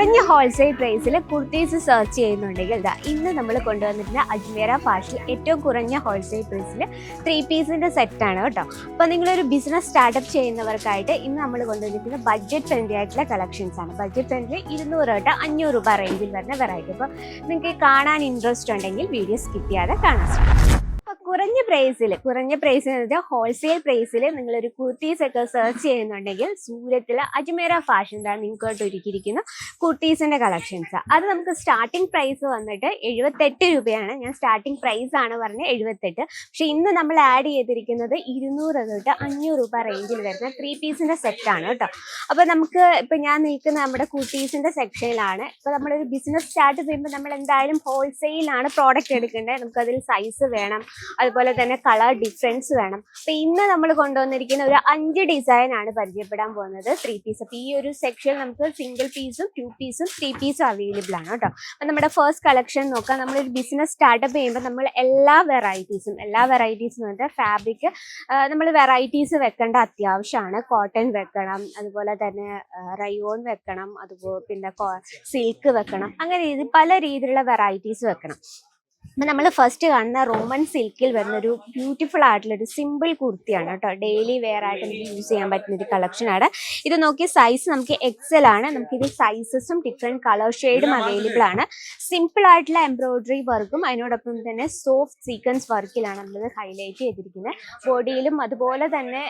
കുറഞ്ഞ ഹോൾസെയിൽ പ്രൈസിൽ കുർത്തീസ് സെർച്ച് ചെയ്യുന്നുണ്ടെങ്കിൽ ഇതാ ഇന്ന് നമ്മൾ കൊണ്ടുവന്നിരുന്ന അജ്മേര ഫാഷൻ ഏറ്റവും കുറഞ്ഞ ഹോൾസെയിൽ പ്രൈസിൽ ത്രീ പീസിന്റെ സെറ്റാണ് കേട്ടോ. അപ്പോൾ നിങ്ങളൊരു ബിസിനസ് സ്റ്റാർട്ടപ്പ് ചെയ്യുന്നവർക്കായിട്ട് ഇന്ന് നമ്മൾ കൊണ്ടുവന്നിരിക്കുന്ന ബഡ്ജറ്റ് ഫ്രണ്ട്ലി ആയിട്ടുള്ള കളക്ഷൻസ് ആണ്. ബഡ്ജറ്റ് ഫ്രണ്ട്ലി ഇരുന്നൂറ് തൊട്ട് അഞ്ഞൂറ് രൂപ റേഞ്ചിൽ വരുന്ന വെറൈറ്റി അപ്പോൾ നിങ്ങൾക്ക് കാണാൻ ഇൻട്രസ്റ്റ് ഉണ്ടെങ്കിൽ വീഡിയോ സ്കിപ്പ് ചെയ്യാതെ കാണാൻ ശ്രമിക്കും കുറഞ്ഞ പ്രൈസിൽ കുറഞ്ഞ പ്രൈസ് എന്ന് വെച്ചാൽ ഹോൾസെയിൽ പ്രൈസിൽ നിങ്ങളൊരു കുർത്തീസ് ഒക്കെ സെർച്ച് ചെയ്യുന്നുണ്ടെങ്കിൽ സൂരത്തിൽ അജ്മേര ഫാഷൻ എന്താണ് നിങ്ങൾക്കോട്ട് ഒരുക്കിയിരിക്കുന്ന. കുർത്തീസിന്റെ കളക്ഷൻസ് അത് നമുക്ക് സ്റ്റാർട്ടിംഗ് പ്രൈസ് വന്നിട്ട് എഴുപത്തെട്ട് രൂപയാണ്. ഞാൻ സ്റ്റാർട്ടിംഗ് പ്രൈസ് ആണ് പറഞ്ഞത് എഴുപത്തെട്ട്. പക്ഷെ ഇന്ന് നമ്മൾ ആഡ് ചെയ്തിരിക്കുന്നത് ഇരുന്നൂറ് തൊട്ട് അഞ്ഞൂറ് രൂപ റേഞ്ചിൽ വരുന്ന ത്രീ പീസിന്റെ സെറ്റ് ആണ് കേട്ടോ. അപ്പൊ നമുക്ക് ഇപ്പൊ ഞാൻ നിൽക്കുന്ന നമ്മുടെ കുർത്തീസിന്റെ സെക്ഷനിലാണ് ഇപ്പൊ നമ്മളൊരു ബിസിനസ് സ്റ്റാർട്ട് ചെയ്യുമ്പോൾ നമ്മൾ എന്തായാലും ഹോൾസെയിലാണ് പ്രോഡക്റ്റ് എടുക്കേണ്ടത്. നമുക്ക് അതിൽ സൈസ് വേണം. അതുപോലെ തന്നെ കളർ ഡിഫറൻസ് വേണം. അപ്പൊ ഇന്ന് നമ്മൾ കൊണ്ടുവന്നിരിക്കുന്ന ഒരു അഞ്ച് ഡിസൈൻ ആണ് പരിചയപ്പെടാൻ പോകുന്നത് ത്രീ പീസ് അപ്പൊ ഈ ഒരു സെക്ഷൻ നമുക്ക് സിംഗിൾ പീസും ടു പീസും ത്രീ പീസും അവൈലബിൾ ആണ് കേട്ടോ. അപ്പം നമ്മുടെ ഫസ്റ്റ് കളക്ഷൻ നോക്കാം. നമ്മളൊരു ബിസിനസ് സ്റ്റാർട്ടപ്പ് ചെയ്യുമ്പോൾ നമ്മൾ എല്ലാ വെറൈറ്റീസും എല്ലാ വെറൈറ്റീസും എന്ന് പറഞ്ഞാൽ ഫാബ്രിക് നമ്മൾ വെറൈറ്റീസ് വെക്കേണ്ട അത്യാവശ്യമാണ്. കോട്ടൺ വെക്കണം അതുപോലെ തന്നെ റയോൺ വെക്കണം അതുപോലെ പിന്നെ സിൽക്ക് വെക്കണം. അങ്ങനെ രീതി പല രീതിയിലുള്ള വെറൈറ്റീസ് വെക്കണം. അപ്പം നമ്മൾ ഫസ്റ്റ് കാണുന്ന റോമൻ സിൽക്കിൽ വരുന്ന ഒരു ബ്യൂട്ടിഫുൾ ആയിട്ടുള്ള ഒരു സിമ്പിൾ കുർത്തിയാണ് കേട്ടോ. ഡെയിലി വെയർ ആയിട്ട് നമുക്ക് യൂസ് ചെയ്യാൻ പറ്റുന്ന ഒരു കളക്ഷനാണ് ഇത് നോക്കിയ സൈസ് നമുക്ക് എക്സൽ ആണ്. നമുക്ക് സൈസസും ഡിഫറെന്റ് കളർ ഷെയ്ഡും അവൈലബിൾ ആണ്. സിമ്പിൾ ആയിട്ടുള്ള എംബ്രോയിഡറി വർക്കും അതിനോടൊപ്പം തന്നെ സോഫ്റ്റ് സീക്വൻസ് വർക്കിലാണ് നമ്മളിത് ഹൈലൈറ്റ് ചെയ്തിരിക്കുന്നത് ബോഡിയിലും അതുപോലെ തന്നെ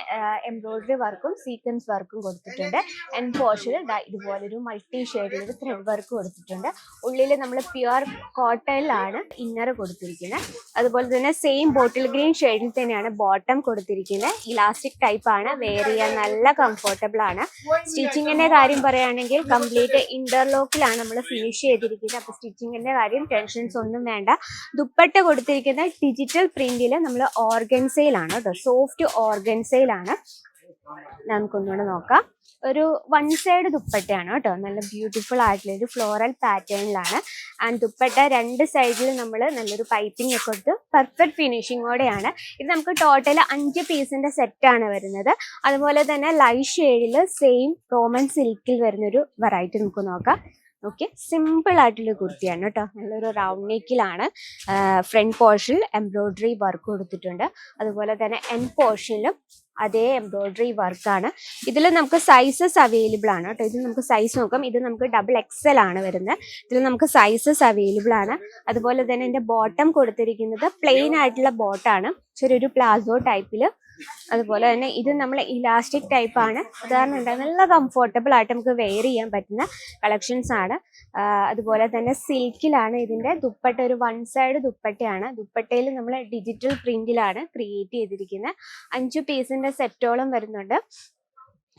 എംബ്രോയിഡറി വർക്കും സീക്വൻസ് വർക്കും കൊടുത്തിട്ടുണ്ട്. ആൻഡ് പോർഷനിൽ ഇതുപോലൊരു മൾട്ടി ഷെയ്ഡിലൊരു ത്രെഡ് വർക്ക് കൊടുത്തിട്ടുണ്ട്. ഉള്ളിൽ നമ്മൾ പ്യുവർ കോട്ടണിലാണ് ഇന്നർ കൊടുത്തിരിക്കുന്നത് അതുപോലെ തന്നെ സെയിം ബോട്ടിൽ ഗ്രീൻ ഷെയ്ഡിൽ തന്നെയാണ് ബോട്ടം കൊടുത്തിരിക്കുന്നത് ഇലാസ്റ്റിക് ടൈപ്പ് ആണ്. വെയർ ചെയ്യാൻ നല്ല കംഫർട്ടബിൾ ആണ്. സ്റ്റിച്ചിങ്ങിന്റെ കാര്യം പറയുകയാണെങ്കിൽ കംപ്ലീറ്റ് ഇന്റർലോക്കിലാണ് നമ്മൾ ഫിനിഷ് ചെയ്തിരിക്കുന്നത് അപ്പൊ സ്റ്റിച്ചിങ്ങിന്റെ കാര്യം ടെൻഷൻസ് ഒന്നും വേണ്ട. ദുപ്പട്ട കൊടുത്തിരിക്കുന്ന ഡിജിറ്റൽ പ്രിന്റിൽ നമ്മൾ ഓർഗൻസയിലാണ് സോഫ്റ്റ് ഓർഗൻസയിലാണ് നമുക്കൊന്നുകൂടെ നോക്കാം. ഒരു വൺ സൈഡ് ദുപ്പട്ടയാണ് കേട്ടോ. നല്ല ബ്യൂട്ടിഫുൾ ആയിട്ടുള്ള ഒരു ഫ്ലോറൽ പാറ്റേണിലാണ് ആൻഡ് ദുപ്പട്ട രണ്ട് സൈഡിൽ നമ്മൾ നല്ലൊരു പൈപ്പിംഗ് ഒക്കെ കൊടുത്ത് പെർഫെക്റ്റ് ഫിനിഷിങ്ങോടെയാണ് ഇത് നമുക്ക് ടോട്ടൽ അഞ്ച് പീസിന്റെ സെറ്റാണ് വരുന്നത്. അതുപോലെ തന്നെ ലൈഷ് ഷെയ്ഡിൽ സെയിം റോമൻ സിൽക്കിൽ വരുന്നൊരു വെറൈറ്റി നമുക്ക് നോക്കാം. ഓക്കെ. സിമ്പിൾ ആയിട്ടുള്ള കുർത്തിയാണ് കേട്ടോ. നല്ലൊരു റൗണ്ട് നെക്കിലാണ്. ഫ്രണ്ട് പോർഷനിൽ എംബ്രോയിഡറി വർക്ക് കൊടുത്തിട്ടുണ്ട്. അതുപോലെ തന്നെ എൻ പോർഷനിലും അതേ എംബ്രോയിഡറി വർക്കാണ്. ഇതിൽ നമുക്ക് സൈസസ് അവൈലബിൾ ആണ് കേട്ടോ. ഇതിൽ നമുക്ക് സൈസ് നോക്കാം. ഇത് നമുക്ക് ഡബിൾ എക്സൽ ആണ് വരുന്നത്. ഇതിൽ നമുക്ക് സൈസസ് അവൈലബിൾ ആണ്. അതുപോലെ തന്നെ എന്റെ ബോട്ടം കൊടുത്തിരിക്കുന്നത് പ്ലെയിൻ ആയിട്ടുള്ള ബോട്ടാണ് ചെറിയൊരു പ്ലാസോ ടൈപ്പിൽ അതുപോലെ തന്നെ ഇത് നമ്മൾ ഇലാസ്റ്റിക് ടൈപ്പ് ആണ്. ഉദാഹരണം എന്താ നല്ല കംഫർട്ടബിൾ ആയിട്ട് നമുക്ക് വെയർ ചെയ്യാൻ പറ്റുന്ന കളക്ഷൻസ് ആണ്. അതുപോലെ തന്നെ സിൽക്കിലാണ് ഇതിന്റെ ദുപ്പട്ട ഒരു വൺ സൈഡ് ദുപ്പട്ടയാണ്. ദുപ്പട്ടയിൽ നമ്മൾ ഡിജിറ്റൽ പ്രിന്റിലാണ് ക്രിയേറ്റ് ചെയ്തിരിക്കുന്നത് അഞ്ച് പീസിന്റെ സെറ്റോളം വരുന്നുണ്ട്.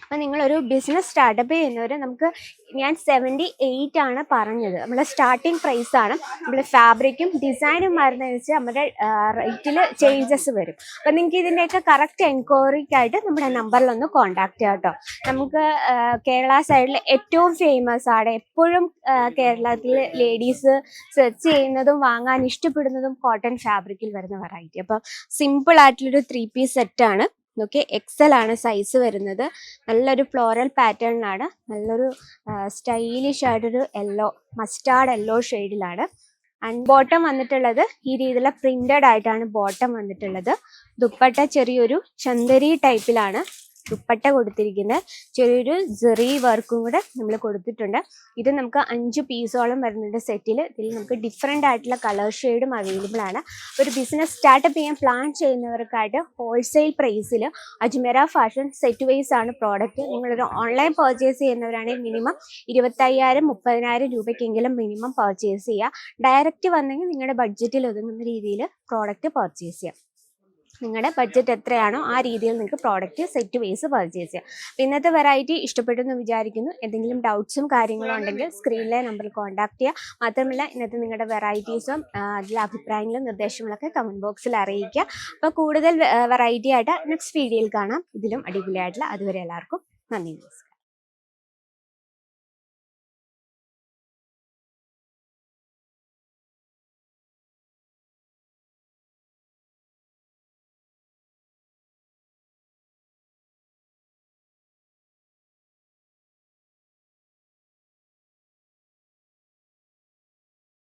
അപ്പം നിങ്ങളൊരു ബിസിനസ് സ്റ്റാർട്ടപ്പ് ചെയ്യുന്നവർ നമുക്ക് ഞാൻ സെവന്റി എയ്റ്റ് ആണ് പറഞ്ഞത്. നമ്മുടെ സ്റ്റാർട്ടിങ് പ്രൈസ് ആണ്. നമ്മുടെ ഫാബ്രിക്കും ഡിസൈനും വരുന്നതനുസരിച്ച് നമ്മുടെ റേറ്റിൽ ചേഞ്ചസ് വരും. അപ്പം നിങ്ങൾക്ക് ഇതിന്റെയൊക്കെ കറക്റ്റ് എൻക്വയറിക്കായിട്ട് നമ്മുടെ നമ്പറിലൊന്ന് കോൺടാക്ട് ചെയ്യാം കേട്ടോ നമുക്ക് കേരള സൈഡിൽ ഏറ്റവും ഫേമസ് ആണ്. എപ്പോഴും കേരളത്തിൽ ലേഡീസ് സെർച്ച് ചെയ്യുന്നതും വാങ്ങാൻ ഇഷ്ടപ്പെടുന്നതും കോട്ടൺ ഫാബ്രിക്കിൽ വരുന്ന വെറൈറ്റി അപ്പം സിമ്പിൾ ആയിട്ടുള്ളൊരു ത്രീ പീസ് സെറ്റാണ് നോക്കി എക്സൽ ആണ് സൈസ് വരുന്നത്. നല്ലൊരു ഫ്ലോറൽ പാറ്റേണിലാണ് നല്ലൊരു സ്റ്റൈലിഷ് ആയിട്ടൊരു യെല്ലോ മസ്റ്റാർഡ് യെല്ലോ ഷെയ്ഡിലാണ് ആൻഡ് ബോട്ടം വന്നിട്ടുള്ളത് ഈ രീതിയിലുള്ള പ്രിന്റഡ് ആയിട്ടാണ് ബോട്ടം വന്നിട്ടുള്ളത്. ദുപ്പട്ട ചെറിയൊരു ചന്ദരി ടൈപ്പിലാണ് ദുപ്പട്ട കൊടുത്തിരിക്കുന്നത് ചെറിയൊരു ജെറി വർക്കും കൂടെ നമ്മൾ കൊടുത്തിട്ടുണ്ട്. ഇത് നമുക്ക് അഞ്ച് പീസോളം വരുന്നുണ്ട് സെറ്റിൽ ഇതിൽ നമുക്ക് ഡിഫറെന്റ് ആയിട്ടുള്ള കളർ ഷെയ്ഡും അവൈലബിൾ ആണ്. ഒരു ബിസിനസ് സ്റ്റാർട്ടപ്പ് ചെയ്യാൻ പ്ലാൻ ചെയ്യുന്നവർക്കായിട്ട് ഹോൾസെയിൽ പ്രൈസിൽ അജ്മേര ഫാഷൻ സെറ്റ് വൈസ് ആണ് പ്രോഡക്റ്റ് നിങ്ങളൊരു ഓൺലൈൻ പർച്ചേസ് ചെയ്യുന്നവരാണെങ്കിൽ മിനിമം ഇരുപത്തയ്യായിരം മുപ്പതിനായിരം രൂപയ്ക്കെങ്കിലും മിനിമം പർച്ചേസ് ചെയ്യുക ഡയറക്റ്റ് വന്നെങ്കിൽ നിങ്ങളുടെ ബഡ്ജറ്റിൽ ഒതുങ്ങുന്ന രീതിയിൽ പ്രോഡക്റ്റ് പർച്ചേസ് ചെയ്യാം. നിങ്ങളുടെ ബഡ്ജറ്റ് എത്രയാണോ ആ രീതിയിൽ നിങ്ങൾക്ക് പ്രോഡക്റ്റ് സെറ്റ് വൈസ് പർച്ചേസ് ചെയ്യാം. അപ്പോൾ ഇന്നത്തെ വെറൈറ്റി ഇഷ്ടപ്പെട്ടെന്ന് വിചാരിക്കുന്നു. എന്തെങ്കിലും ഡൗട്ട്സും കാര്യങ്ങളും ഉണ്ടെങ്കിൽ സ്ക്രീനിലെ നമ്പറിൽ കോൺടാക്ട് ചെയ്യുക മാത്രമല്ല ഇന്നത്തെ നിങ്ങളുടെ വെറൈറ്റീസും അതിലെ അഭിപ്രായങ്ങളും നിർദ്ദേശങ്ങളൊക്കെ കമന്റ് ബോക്സിൽ അറിയിക്കുക. അപ്പോൾ കൂടുതൽ വെറൈറ്റി ആയിട്ട് നെക്സ്റ്റ് വീഡിയോയിൽ കാണാം. ഇതിലും അടിപൊളിയായിട്ടുള്ള അതുവരെ എല്ലാവർക്കും നന്ദി നമസ്കാരം.